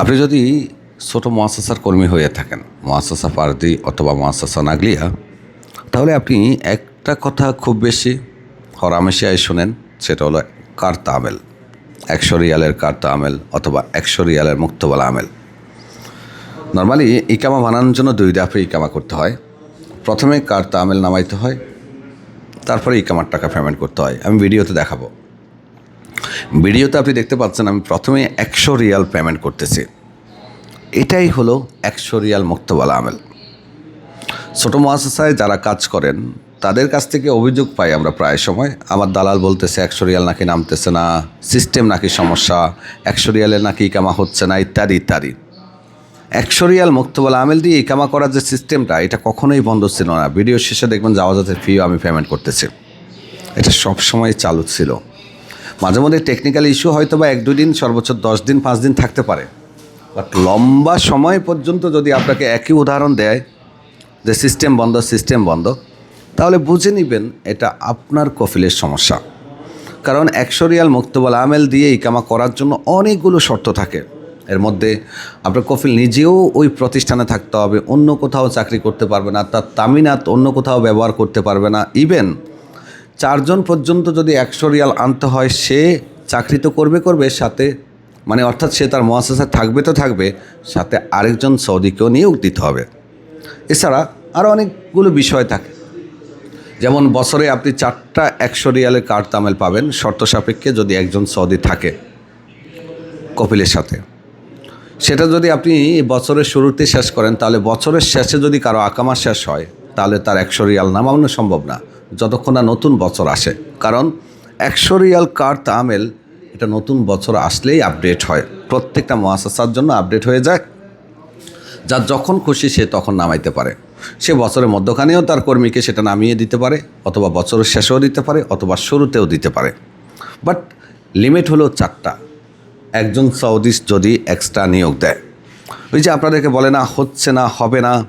আপনি যদি ছোট মহাসাসার কর্মী হয়ে থাকেন মহাসাসা পারদি অথবা মহাসাসা নাগলিয়া, তাহলে আপনি একটা কথা খুব বেশি হরামেশিয়ায় শোনেন, সেটা হলো কার্তা আমেল, একশো রিয়ালের কার্তা আমেল অথবা একশো রিয়ালের মুক্তবালা আমেল। নর্মালি ইকামা বানানোর জন্য দুই দাফে ইকামা করতে হয়। প্রথমে কার্তা আমেল নামাইতে হয়, তারপরে ইকামার টাকা পেমেন্ট করতে হয়। আমি ভিডিওতে দেখাবো। ভিডিওতে আপনি দেখতে পাচ্ছেন আমি প্রথমে একশো রিয়াল পেমেন্ট করতেছি। এটাই হলো একশো রিয়াল মুক্তবালা আমেল। ছোটো মহাশাসায় যারা কাজ করেন, তাদের কাছ থেকে অভিযোগ পাই আমরা প্রায় সময়। আমার দালাল বলতেছে, একশো রিয়াল নাকি নামতেছে না সিস্টেম নাকি সমস্যা, একশো রিয়ালের নাকি ইকামা হচ্ছে না, ইত্যাদি ইত্যাদি। একশো রিয়াল মুক্তবালা আমেল দিয়ে ইকামা করার যে সিস্টেমটা এটা কখনোই বন্ধ ছিল না। ভিডিও শেষে দেখবেন যাওয়াজাতের ফিও আমি পেমেন্ট করতেছি। এটা সবসময় চালু ছিল। মাঝে মধ্যে টেকনিক্যাল ইস্যু হয়তো বা এক দুই দিন সর্বোচ্চ দশ দিন, পাঁচ দিন থাকতে পারে। বাট লম্বা সময় পর্যন্ত যদি আপনাকে একই উদাহরণ দেয়, যে সিস্টেম বন্ধ সিস্টেম বন্ধ, তাহলে বুঝে নেবেন এটা আপনার কফিলের সমস্যা। কারণ একশো রিয়াল মুক্তবল আমেল দিয়ে ইকামা করার জন্য অনেকগুলো শর্ত থাকে। এর মধ্যে আপনার কফিল নিজেও ওই প্রতিষ্ঠানে থাকতে হবে, অন্য কোথাও চাকরি করতে পারবে না, তার তামিনাত অন্য কোথাও ব্যবহার করতে পারবে না ইভেন চারজন পর্যন্ত যদি একশো রিয়াল আনতে হয়, সে চাকরি তো করবে করবে, সাথে মানে অর্থাৎ সে তার মহাশাসা থাকবে তো থাকবে, সাথে আরেকজন সৌদিকেও নিয়োগ দিতে হবে। এছাড়া আরও অনেকগুলো বিষয় থাকে। যেমন বছরে আপনি চারটা একশো রিয়ালের কার্ড তামেল পাবেন, শর্ত সাপেক্ষে যদি একজন সৌদি থাকে কপিলের সাথে। সেটা যদি আপনি বছরের শুরুতে শেষ করেন, তাহলে বছরের শেষে যদি কারও আকামা শেষ হয়, তাহলে তার একশো রিয়াল নামানো সম্ভব না। যতক্ষণ না নতুন বছর আসে। কারণ একশো রিয়াল কার্ড তামেল, এটা নতুন বছর আসলেই আপডেট হয়। প্রত্যেকটা মহাসাসার জন্য আপডেট হয়ে যায়। যার যখন খুশি সে তখন নামাইতে পারে। সে বছরের মধ্যখানেও তার কর্মীকে সেটা নামিয়ে দিতে পারে, অথবা বছরের শেষেও দিতে পারে, অথবা শুরুতেও দিতে পারে। বাট লিমিট হলো চারটা। একজন সৌদি যদি এক্সট্রা নিয়োগ দেয়। ওই যে আপনাদেরকে বলে না, হচ্ছে না, হবে না,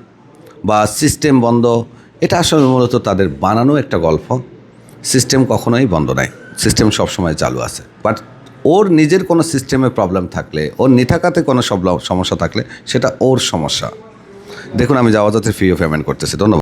বা সিস্টেম বন্ধ এটা আসলে মূলত তাদের বানানো একটা গল্প। সিস্টেম কখনোই বন্ধ নাই। সিস্টেম সবসময় চালু আছে। বাট ওর নিজের কোনো সিস্টেমে প্রবলেম থাকলে, ওর নিথাকাতে কোনো সব সমস্যা থাকলে, সেটা ওর সমস্যা। দেখুন, আমি যাওয়া যাতে ফিও পেমেন্ট করতেছি। ধন্যবাদ।